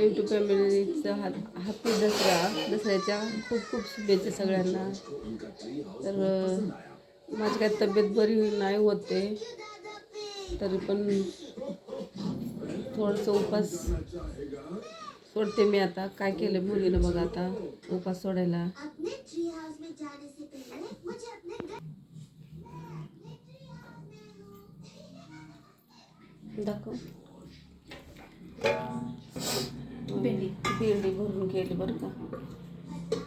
YouTube फॅमिलीचा हा happy Dussehra. दसऱ्याच्या खूप खूप शुभेच्छा सगळ्यांना. तर माझी काही तब्येत बरी नाही होते तरी पण थोडंसं उपास सोडते मी आता. काय केलं मुलीनं बघा आता उपास सोडायला. दाखव. भेंडी भेंडी भरून केली बरं का.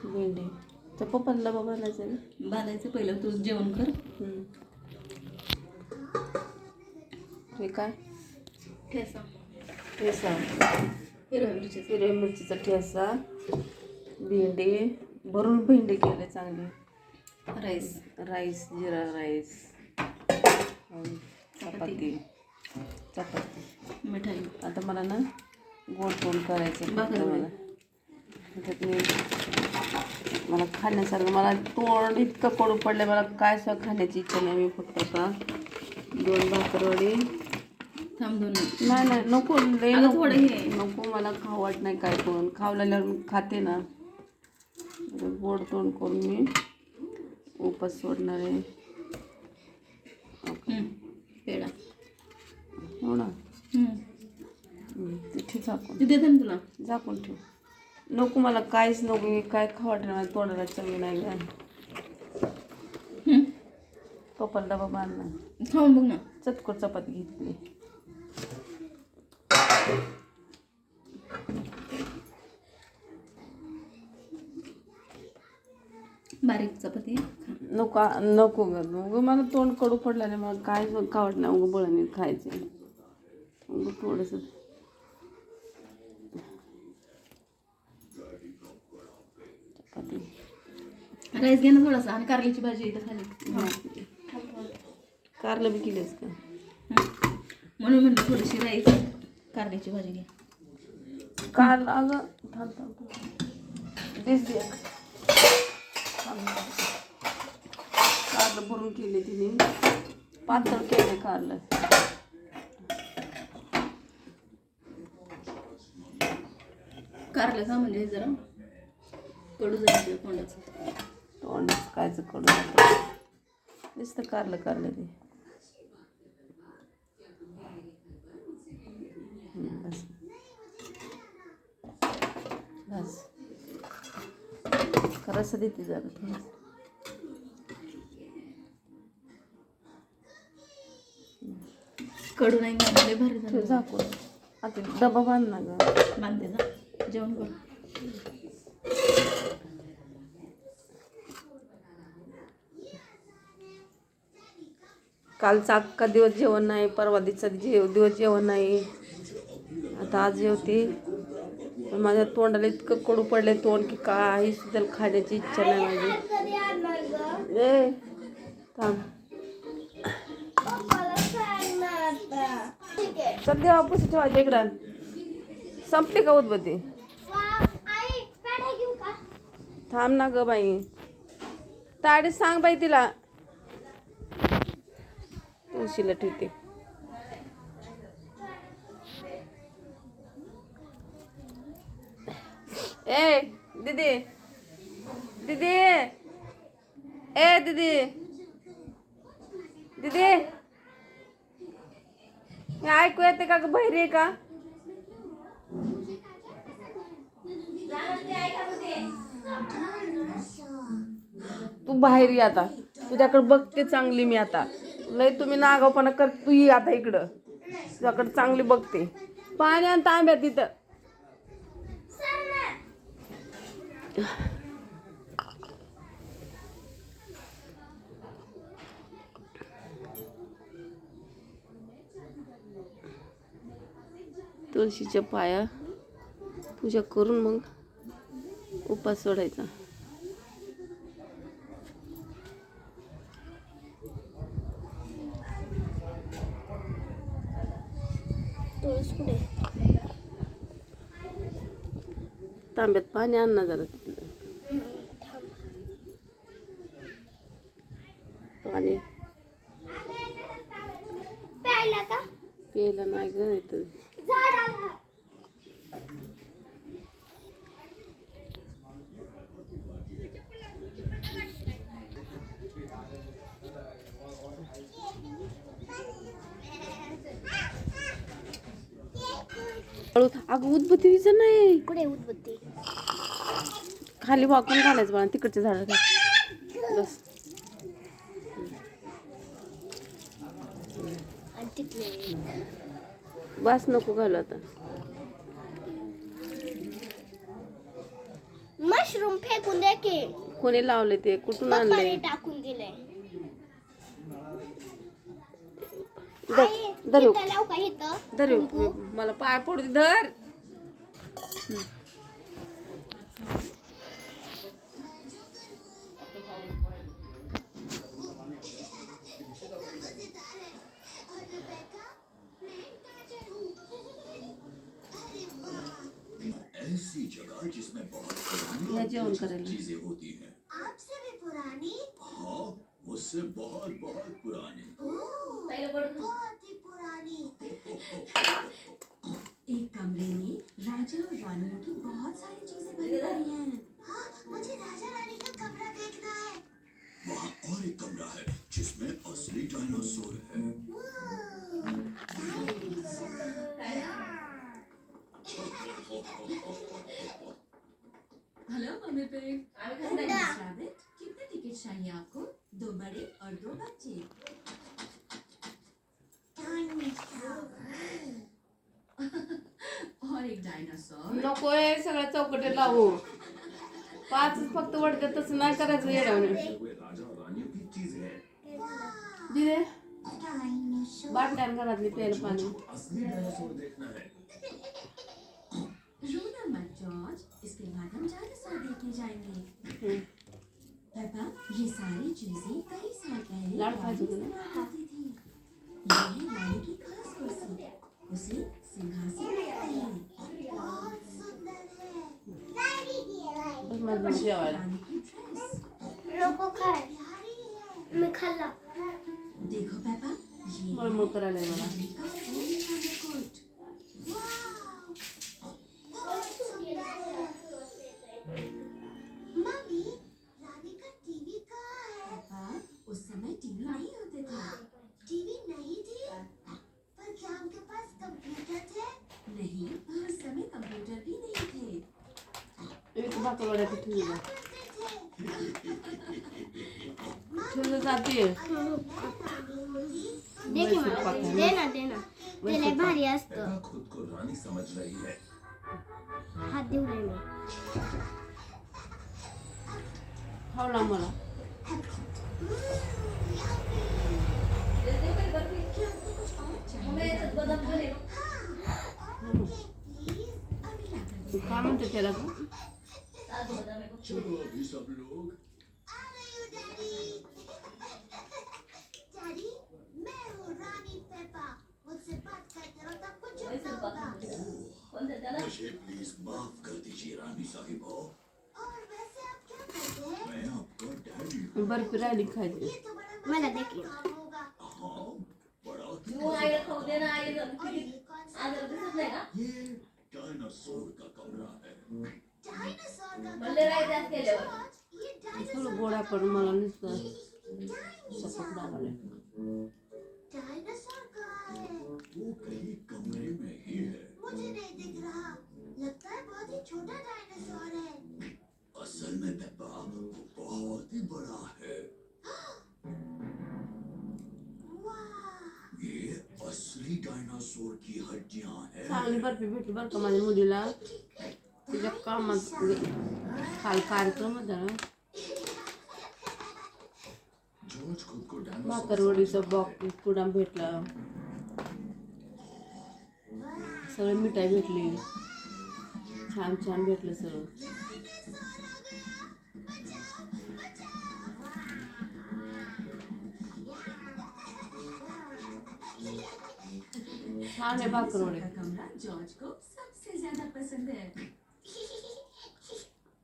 भेंडी. तर पप्पाला बनायचा ना? बांधायचं पहिलं तू जेवण कर. हे काय? ठेसा. ठेसा. हिरव्या मिरचीचं. हिरव्या मिरचीचा ठेसा भेंडी. भरून भेंडी केले चांगली. Rice. Rice jeera rice. Chapati. Chapati. Mithai. आता मला ना गोड तोंड करायचं. मला. त्याच्यात मी मला खाण्यासारखं मला तोंड इतकं कडू पडलं मला काय सुद्धा खाण्याची इच्छा नाही मी फक्त आता दोन भाकरवडी थांब दोन मिनिट. नाही नाही नको लय थोडं हे. नको मला खाऊ वाट नाही काय करून. खाऊ लागल्यावर मी खाते ना. गोड तोंड करून मी उपास सोडणार आहे. झाकून ते देते ना तुला. झाकून ठेव. नको मला काहीच नको मी काय माझ्या तोंडाला चवी नाही हम्म. पप्पाला डबा बांधला. खाऊन बघ ना. चतकोर चपाती घेतली. बारीक चपाती. नको नको ग. उगं मला तोंड कडू पडलं नाही मला काय खाऊ वाटलं नाही. उगं बळणी खायचे. उगं थोडंसं राईस घे ना थोडासा. आणि कारल्याची भाजी इथं खाली. कारलं बी केलीस का. म्हणून म्हणलं थोडीशी राईस. कारल्याची भाजी घे. कार अगं थांब थांब थांब. This they. थांब. कारलं भरून केले तिने. पातळ केले कारलं. कारलं का म्हणजे जरा कडू जाईल तोंडाचं. तोंड कायचं कडू जातं. नुसतं कारलं कारलं ते. बस. बस. खरंच देते जरा थोडंसं कडू नाही भारी झालं. झाकून. आता डबा बांध ना ग. बांधते ना. जेवण कर. कालचा अख्खा दिवस जेवण नाही परवा दिवसा जेव दिवस जेवण नाही. आता आज जेवते. माझ्या तोंडाला इतकं कडू पडले तोंड की काही सुद्धा खाण्याची इच्छा नाही माझी. ए थांब. सध्या वापस ठेवायचे इकडं. संपले का उदबत्ती? थांब ना ग बाई. ताडे सांग बाई तिला. उशीला ठेवते. ए दीदी. दीदी. ए दीदी. दीदी. हे ऐकू येते का ग बहिरी आहे का? तू बाहेर ये आता. तुझ्याकडे बघते चांगली मी आता. लय तुम्ही नागावपणा कर तू ये आता इकडं. तुझ्याकडे चांगली बघते. पाणी आणि तांब्या तिथं. तुळशीच्या पाया पूजा करून मग उपास सोडायचा. तांब्यात पाणी आणणार जरा तिथलं पाणी. प्यायला नाही ग इथं. अगं उदबत्ती नाही. कुठे उदबत्ती? खाली वाकून घालायचं बाळा तिकडच्या झाडाला बस. नको घालू आता. मशरूम फेकून दे की. कोणी लावले ते? कुठून आणले टाकून दिले धर धर मला पाय पडू दे, धर. जगह जिसमें बहुत पुरानी चीज़ें होती हैं। आपसे भी पुरानी? हाँ मुझसे बहुत बहुत पुरानी। बहुत ही पुरानी। एक कमरे में राजा और रानियों की बहुत सारी चीज़ें बनी पड़ी हैं। हाँ मुझे राजा रानी का कमरा देखना है। वहाँ और एक कमरा है जिसमें असली डायनासोर है। डायनासोर नको हे सगळ्या चौकटे लावू पाच फक्त वडते तसं नाही करायचं येडवणे हैं दिदे बाटल्यान घरातली प्यायला पाणी. है ये सारी चीजें कई साल पहले माझं जेवायला रानी की ड्रेस लोगों का प्यारी है मैं खाला देखो पापा ये. मळमळ करायला मला एक भाकरवड्या ठेवलं ठेवलं जाते. दे की मला. दे ना दे ना. ते लय भारी असतं. पेगा खुद को रानी समझ रही है हात देऊ नये मी खावला मला. तू काय म्हणते त्याला? चलो अभी सब लोग हूँ मुझे प्लीज़ माफ़ कर दीजिए रानी साहिब और वैसे आप क्या करते हैं मैं आपका डैडी हूँ ये तो बड़ा मला देखिए होगा हाँ बड़ा ये कौन सा कमरा है? ये डायनासोर का कमरा है डायनासोर का कमरा है। जॉर्ज, ये डायनासोर थोडं गोडा पण मला नुसतं डायनासोर सपक लागले डायनासोर कहाँ है। वो कहीं कमरे में ही है। मुझे नहीं दिख रहा। लगता है बहुत ही छोटा डायनासोर है। असल में पेपा वो बहुत ही बड़ा है। वाह। ये असली डायनासोर की हड्डियां हैं। चांगली बर्फी भेटली बरं का माझ्या मुलीला तिच्या कामात काल कार्यक्रम होता ना जॉर्ज खुद को डायनासोर भाकरवडीचं बॉक्स पुडा भेटला सगळं मिठाई भेटली छान छान भेटलं सगळं। छान आहे भाकरवडे का कमरा जॉर्ज को सबसे ज्यादा पसंद है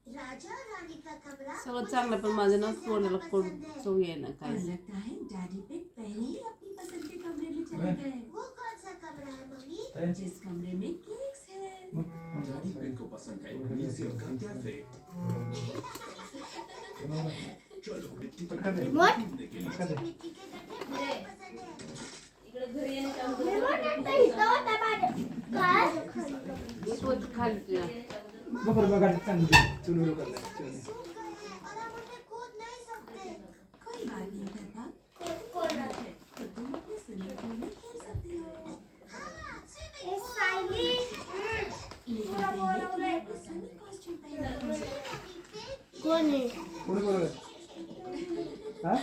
राजा और रानी का कमरा सगळं चांगलं पण माझं ना तोंडाला कोण चव येईना और काय लगता है डैडी पिग पहले ही अपनी पसंद के कमरे में चले गए वो कौन सा कमरा है मम्मी जिस कमरे में केक्स है डैडी पिग को पसंद है म्यूजियम का कैफे चलो मिट्टी के गड्ढे में What? घूमने के लिए मिट्टी के गड्ढे बहुत पसंद है इकडे घरी येणं काम रिमोट आता इथं होता माझ्या. काय? होत खाली बघा चांगली और हम उन्हें कूद नहीं सकते कोई बात नहीं पेपा तो तुम अपने स्विमिंग पूल में खेल सकती हो लेकिन पहले तुम्हें अपना स्विमिंग कॉस्ट्यूम पहनना होगा पुढे बरोबर हा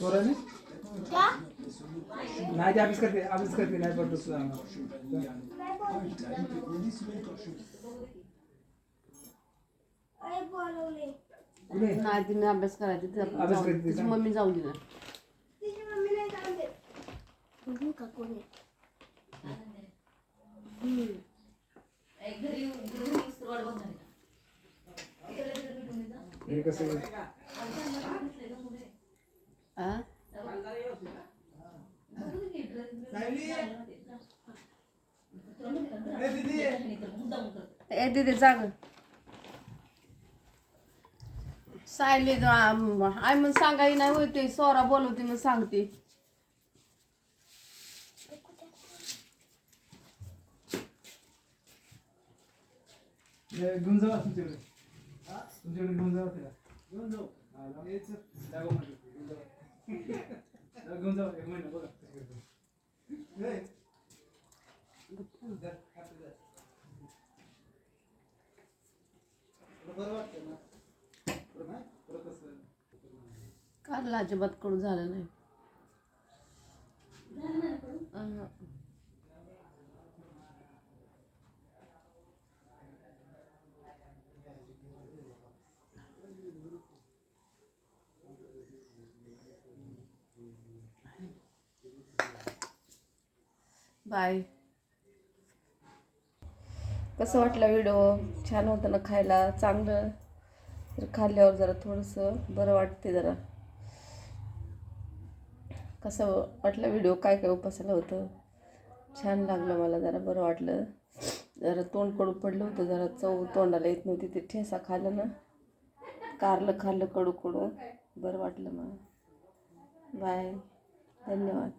चोराने ते अभ्यास करते अभ्यास करते नाही पडतो तुझा कुठे? नाही तिने अभ्यास करायचा तिचा अभ्यास जाऊ- करते तिची का? मम्मी जाऊ हे कसं? आ? ए दीदी जाग. सायली आय म्हणून सांगाई नाही होते सोरा बोलवते म्हणून सांगते. हे घेऊन जावा तुमच्याकडे. तुमच्याकडे घेऊन जावा तिला घेऊन जाऊ. घेऊन जावा घेऊन जावा एक महिना बघा. काल अजिबात कडू झालं नाही. बाय. कसं वाटलं व्हिडिओ? छान होतं ना खायला? चांगलं? तर खाल्ल्यावर जरा थोडंसं बरं वाटते जरा. कसं वाटलं व्हिडिओ? काय काय उपासाला होतं? छान लागलं मला जरा बरं वाटलं. जरा तोंड कडू पडलं होतं जरा चव तोंडाला येत नव्हती ते ठेसा खाल्लं ना. कारलं खाल्लं कडू कडू. बरं वाटलं मला. बाय. धन्यवाद.